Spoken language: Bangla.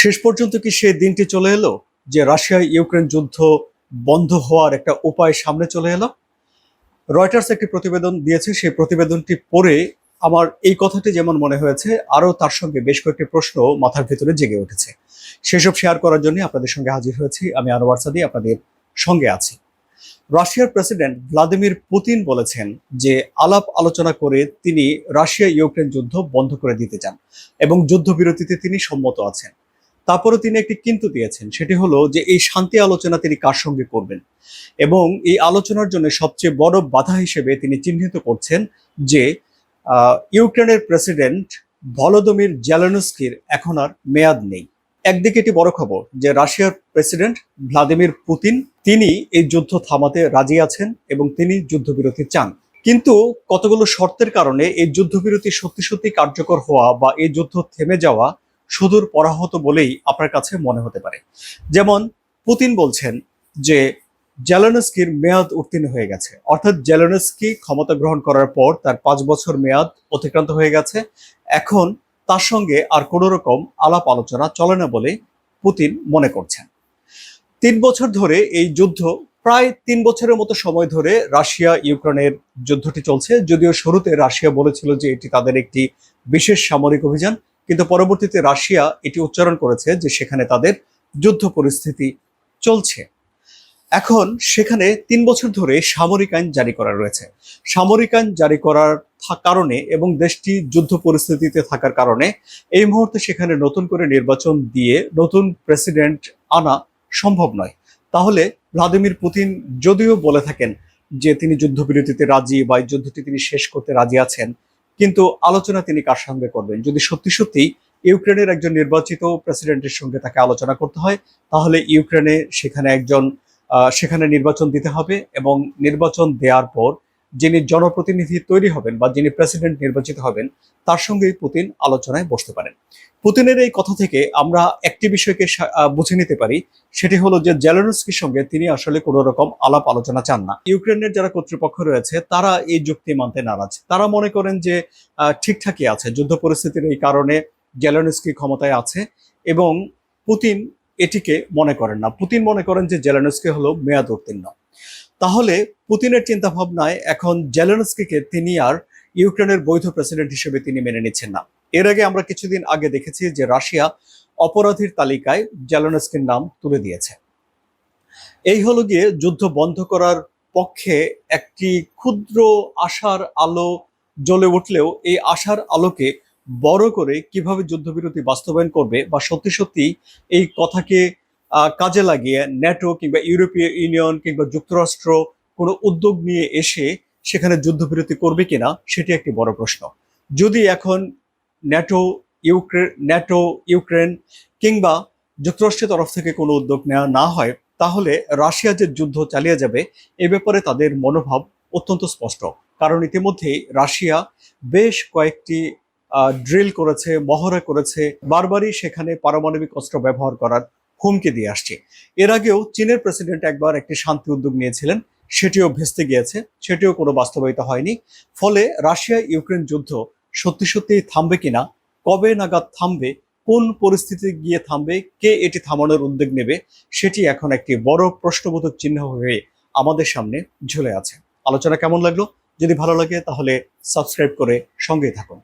শেষ পর্যন্ত কি সেই দিনটি চলে এলো? যে রাশিয়া ইউক্রেন যুদ্ধ বন্ধ হওয়ার একটা উপায় সামনে চলে এলো? রয়টার্স একটি প্রতিবেদন দিয়েছে, সেই প্রতিবেদনটি পড়ে আমার এই কথাটি যেমন মনে হয়েছে, আরও তার সঙ্গে বেশ কয়েকটি প্রশ্ন মাথার ভেতরে জেগে উঠেছে। সেসব শেয়ার করার জন্য আপনাদের সঙ্গে হাজির হয়েছি, আমি আনোয়ার সাদি, আপনাদের সঙ্গে আছি। রাশিয়ার প্রেসিডেন্ট ভ্লাদিমির পুতিন বলেছেন যে আলাপ আলোচনা করে তিনি রাশিয়া ইউক্রেন যুদ্ধ বন্ধ করে দিতে চান এবং যুদ্ধবিরতিতে তিনি সম্মত আছেন। তারপরে তিনি একটি কিন্তু দিয়েছেন, সেটি হলো যে এই শান্তি আলোচনা তিনি কার সঙ্গে করবেন? এবং এই আলোচনার জন্য সবচেয়ে বড় বাধা হিসেবে তিনি চিহ্নিত করছেন যে ইউক্রেনের প্রেসিডেন্ট ভলোদমির জেলেনস্কির এখন আর মেয়াদ নেই। একদিকে এটি বড় খবর যে রাশিয়ার প্রেসিডেন্ট ভ্লাদিমির পুতিন, তিনি এই যুদ্ধ থামাতে রাজি আছেন এবং তিনি যুদ্ধবিরতি চান। কিন্তু কতগুলো শর্তের কারণে এই যুদ্ধবিরতি সত্যি সত্যি কার্যকর হওয়া বা এই যুদ্ধ থেমে যাওয়া সুদূর পরাহত বলেই আপনার কাছে মনে হতে পারে। যেমন পুতিন বলছেন যে জেলেনস্কির মেয়াদ উত্তীর্ণ হয়ে গেছে। অর্থাৎ জেলেনস্কি ক্ষমতা গ্রহণ করার পর তার পাঁচ বছর মেয়াদ অতিক্রান্ত হয়ে গেছে। এখন তার সঙ্গে আর কোনো রকম আলাপ আলোচনা চলে না বলে পুতিন মনে করছেন। তিন বছর ধরে এই যুদ্ধ প্রায় তিন বছরের মতো সময় ধরে রাশিয়া, ইউক্রেনের যুদ্ধটি চলছে। যদিও শুরুতে রাশিয়া বলেছিল যে এটি তাদের একটি বিশেষ সামরিক অভিযান। কিন্তু পরবর্তীতে রাশিয়া এটি উচ্চারণ করেছে যে সেখানে তাদের যুদ্ধ পরিস্থিতি চলছে। এখন সেখানে তিন বছর ধরে সামরিক আইন জারি করা রয়েছে। সামরিক আইন জারি করার কারণে এবং দেশটি যুদ্ধ পরিস্থিতিতে থাকার কারণে এই মুহূর্তে সেখানে নতুন করে নির্বাচন দিয়ে নতুন প্রেসিডেন্ট আনা সম্ভব নয়। তাহলে ভ্লাদিমির পুতিন যদিও বলে থাকেন যে তিনি যুদ্ধবিরতিতে রাজি বা যুদ্ধটি তিনি শেষ করতে রাজি আছেন কিন্তু আলোচনা তিনি কার সঙ্গে করবেন? যদি সত্যি সত্যি ইউক্রেনের একজন নির্বাচিত প্রেসিডেন্টের সঙ্গে তাকে আলোচনা করতে হয়, তাহলে ইউক্রেনে সেখানে একজন সেখানে নির্বাচন দিতে হবে এবং নির্বাচন দেওয়ার পর যিনি জনপ্রতিনিধি তৈরি হবেন বা যিনি প্রেসিডেন্ট নির্বাচিত হবেন, তার সঙ্গেই পুতিন আলোচনায় বসতে পারেন। পুতিনের এই কথা থেকে আমরা একটি বিষয়কে বুঝে নিতে পারি, সেটি হলো যে জেলেনস্কির সঙ্গে তিনি আসলে কোনো রকম আলাপ আলোচনা চান না। ইউক্রেনের যারা কর্তৃপক্ষ রয়েছে, তারা এই যুক্তি মানতে নারাজ। তারা মনে করেন যে ঠিকঠাকই আছে, যুদ্ধ পরিস্থিতির এই কারণে জেলেনস্কি ক্ষমতায় আছে এবং পুতিন এটিকে মনে করেন না। পুতিন মনে করেন যে জেলেনস্কি হলো মেয়াদ উত্তীর্ণ। তাহলে পুতিনের চিন্তা ভাবনায় এখন জেলেনস্কিকে তিনি আর ইউক্রেনের বৈধ প্রেসিডেন্ট হিসেবে তিনি মেনে নিচ্ছেন না। এর আগে আমরা কিছুদিন আগে দেখেছি যে রাশিয়া অপরাধীর তালিকায় জেলেনস্কির নাম তুলে দিয়েছে। এই হলো গিয়ে যুদ্ধ বন্ধ করার পক্ষে একটি ক্ষুদ্র আশার আলো জ্বলে উঠলেও এই আশার আলোকে বড় করে কীভাবে যুদ্ধবিরতি বাস্তবায়ন করবে বা সত্যি সত্যি এই কথাকে কাজে লাগিয়ে ন্যাটো কিংবা ইউরোপীয় ইউনিয়ন কিংবা যুক্তরাষ্ট্র কোনো উদ্যোগ নিয়ে এসে সেখানে যুদ্ধবিরতি করবে কিনা সেটি একটি বড় প্রশ্ন। যদি এখন ন্যাটো ইউক্রেন ন্যাটো ইউক্রেন কিংবা যুক্তরাষ্ট্রের তরফ থেকে কোনো উদ্যোগ নেওয়া না হয়, তাহলে রাশিয়া যে যুদ্ধ চালিয়ে যাবে এ ব্যাপারে তাদের মনোভাব অত্যন্ত স্পষ্ট। কারণ ইতিমধ্যেই রাশিয়া বেশ কয়েকটি ড্রিল করেছে, মহড়া করেছে, বারবারই সেখানে পারমাণবিক অস্ত্র ব্যবহার করার হুমকি দিয়ে আসছে। এর আগেও চীনের প্রেসিডেন্ট একবার একটি শান্তি উদ্যোগ নিয়েছিলেন, সেটিও ভেস্তে গিয়েছে, সেটিও কোনো বাস্তবায়িত হয়নি। ফলে রাশিয়া ইউক্রেন যুদ্ধ সত্যি সত্যি থামবে কিনা, কবে নাগাদ থামবে, কোন পরিস্থিতি গিয়ে থামবে, কে এটি থামানোর উদ্যোগ নেবে, সেটি এখন একটি বড় প্রশ্নবোধক চিহ্ন হয়ে আমাদের সামনে ঝুলে আছে। আলোচনা কেমন লাগল? যদি ভালো লাগে তাহলে সাবস্ক্রাইব করে সঙ্গেই থাকুন।